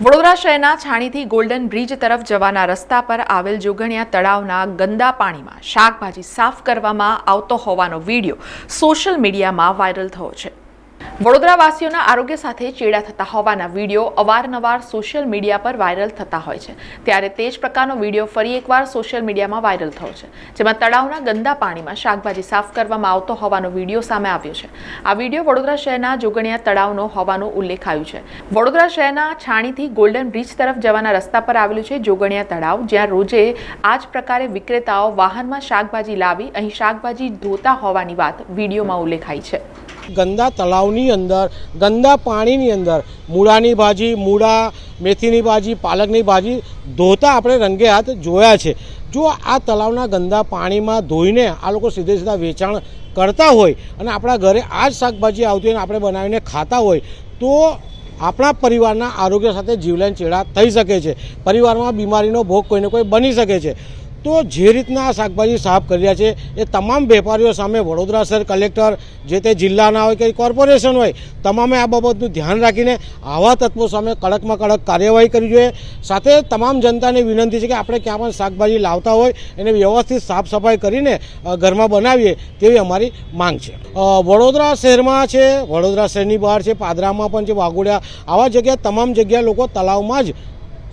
વડોદરા શહેરના છાણીથી golden bridge તરફ જવાના રસ્તા પર આવેલ જોગણિયા તળાવના ગંદા પાણીમાં શાકભાજી સાફ કરવામાં આવતો હોવાનો વીડિયો સોશિયલ મીડિયામાં વાયરલ થયો છે. વડોદરાવાસીઓના આરોગ્ય સાથે ચેડા થતા હોવાના વીડિયો અવારનવાર સોશિયલ મીડિયા પર વાયરલ થતા હોય છે. ત્યારે તે જ પ્રકારનો વીડિયો ફરી એકવાર સોશિયલ મીડિયામાં વાયરલ થયો છે. જેમાં તળાવના ગંદા પાણીમાં શાકભાજી સાફ કરવામાં આવતો હોવાનો વીડિયો સામે આવ્યો છે. આ વીડિયો વડોદરા શહેરના જોગણિયા તળાવનો હોવાનું ઉલ્લેખાયું છે. વડોદરા શહેરના છાણીથી ગોલ્ડન બ્રિજ તરફ જવાના રસ્તા પર આવેલું છે જોગણિયા તળાવ, જ્યાં રોજે આ જ પ્રકારે વિક્રેતાઓ વાહનમાં શાકભાજી લાવી અહીં શાકભાજી ધોતા હોવાની વાત વિડીયોમાં ઉલ્લેખાઈ છે. ગંદા તળાવની અંદર, ગંદા પાણીની અંદર, મૂળાની ભાજી, મૂળા, મેથીની ભાજી, પાલકની ભાજી ધોતા આપણે રંગે હાથ જોયા છે. જો આ તળાવના ગંદા પાણીમાં ધોઈને આ લોકો સીધે સીધા વેચાણ કરતા હોય અને આપણા ઘરે આ જ શાકભાજી આવતી હોય આપણે બનાવીને ખાતા હોય, તો આપણા પરિવારના આરોગ્ય સાથે જીવલેણ ચેડા થઈ શકે છે. પરિવારમાં બીમારીનો ભોગ કોઈને કોઈ બની શકે છે. તો જે રીતના શાકભાજી સાફ કરી રહ્યા છે, એ તમામ વેપારીઓ સામે વડોદરા શહેર કલેક્ટર, જે તે જિલ્લાના હોય કે કોર્પોરેશન હોય, તમામે આ બાબતનું ધ્યાન રાખીને આવા તત્વો સામે કડકમાં કડક કાર્યવાહી કરવી જોઈએ. સાથે તમામ જનતાને વિનંતી છે કે આપણે ક્યાં પણ શાકભાજી લાવતા હોય, એને વ્યવસ્થિત સાફ સફાઈ કરીને ઘરમાં બનાવીએ તેવી અમારી માંગ છે. વડોદરા શહેરમાં છે, વડોદરા શહેરની બહાર છે, પાદરામાં પણ છે, વાઘોડિયા, આવા જગ્યા તમામ જગ્યાએ લોકો તળાવમાં જ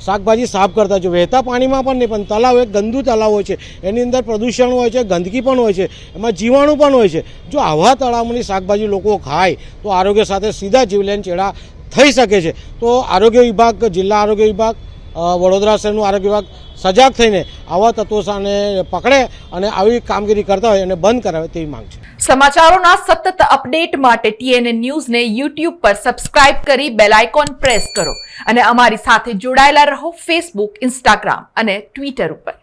શાકભાજી સાફ કરતા જો વહેતા પાણીમાં પણ નહીં, પણ તળાવ એક ગંદુ તળાવ હોય છે. એની અંદર પ્રદૂષણ હોય છે, ગંદકી પણ હોય છે, એમાં જીવાણુ પણ હોય છે. જો આવા તળાવની શાકભાજી લોકો ખાય, તો આરોગ્ય સાથે સીધા જીવલેણ ચેડા થઈ શકે છે. તો આરોગ્ય વિભાગ, જિલ્લા આરોગ્ય વિભાગ વડોદરા શહેરનું આરોગ્ય વિભાગ સજાગ થઈને આવા તત્વો સામે પકડે અને આવી કામગીરી કરતા હોય એને બંધ કરાવે તેવી માંગ છે. સમાચારોના સતત અપડેટ માટે ટીએનએ ન્યૂઝને યુટ્યુબ પર સબસ્ક્રાઇબ કરી બેલ આઇકોન પ્રેસ કરો અને અમારી સાથે જોડાયેલા રહો ફેસબુક, ઇન્સ્ટાગ્રામ અને ટ્વિટર ઉપર.